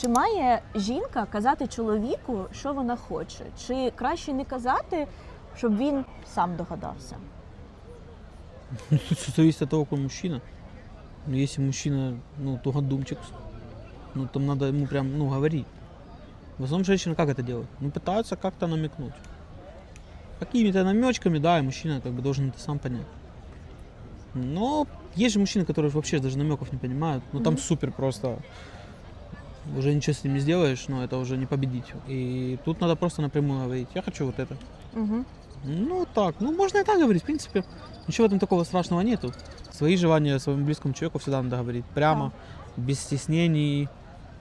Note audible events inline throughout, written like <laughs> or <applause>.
Чи має жінка казати чоловіку, що вона хоче? Чи краще не казати, щоб він сам догадався? Тут все зависит от того, какой мужчина. Но если мужчина, ну, тугодумчик, ну, там надо ему прям, ну, говорить. В основном женщины как это делают? Ну, пытаются как-то намекнуть. Какими-то намечками, да, и мужчина как бы должен это сам понять. Но есть же мужчины, которые вообще даже намеков не понимают. Ну, там Мгм. супер просто. Уже ничего с ним не сделаешь, но это уже не победить. И тут надо просто напрямую говорить, я хочу вот это. Угу. Ну так, ну можно и так говорить, в принципе. Ничего в этом такого страшного нету. Свои желания своему близкому человеку всегда надо говорить прямо, без стеснений,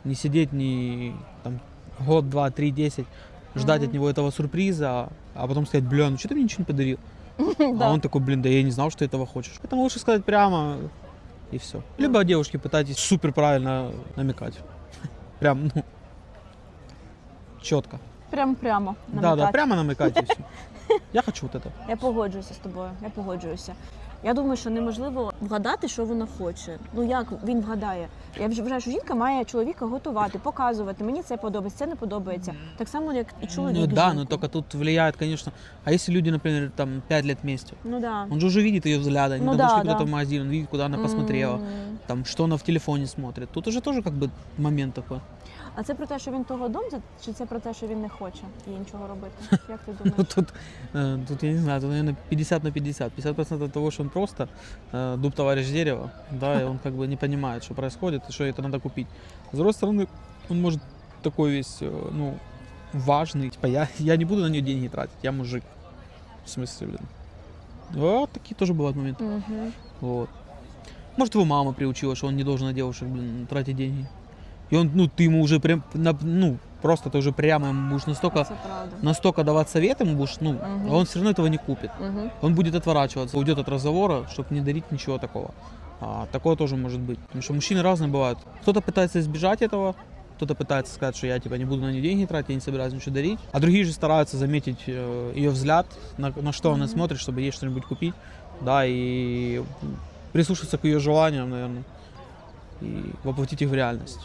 не сидеть ни там год, два, три, десять, ждать Мгм. от него этого сюрприза, а потом сказать, бля, ну что ты мне ничего не подарил? <laughs> А Да. он такой, блин, да я не знал, что ты этого хочешь. Поэтому лучше сказать прямо и все. Либо девушке пытайтесь супер правильно намекать. Прям, ну, четко. Прям прямо. Да, да, намекати. прямо намекать и все. <laughs> Я хочу вот это. Я погоджуюся з тобою. Я погоджуюся. Я думаю, що неможливо вгадати, що вона хоче. Ну як він вгадає? Я вже вважаю, що жінка має чоловіка готувати, показувати. Мені це подобається, це не подобається. Так само, як і чоловік. Ну да, жінку. но только тут влияет, конечно. А если люди, например, там 5 лет вместе? Ну да. Он же уже видит ее взгляды, они Ну там да, вышли да. куда-то в магазин, он видит, куда она посмотрела, М. там, что она в телефоне смотрит. Тут уже тоже как бы момент такой. А це про те, що він того думає, чи це про те, що він не хоче їй нічого робити? <laughs> Як ти Ну, думаєш? тут, э, тут, я не знаю, тут, наверное, 50 на 50. 50% от того, что он просто э, дуб товарищ дерева, да, и он как <laughs> бы не понимает, что происходит и что это надо купить. С другой стороны, он может такой весь, э, ну, важный, типа, я, я не буду на нее деньги тратить, я мужик. В смысле, блин. Вот такие тоже бывают моменты. Угу. Вот. Может, его мама приучила, что он не должен на девушек, блин, тратить деньги. И он, ну, ты ему уже прям, ну, просто ты уже прямо ему будешь настолько, настолько давать совет ему будешь, ну, а он все равно этого не купит. Угу. Он будет отворачиваться, уйдет от разговора, чтобы не дарить ничего такого. А, такое тоже может быть. Потому что мужчины разные бывают. Кто-то пытается избежать этого, кто-то пытается сказать, что я типа не буду на нее деньги тратить, я не собираюсь ничего дарить. А другие же стараются заметить э, ее взгляд, на, на что она Мгм. смотрит, чтобы ей что-нибудь купить. Да, и прислушаться к ее желаниям, наверное. И воплотить их в реальность.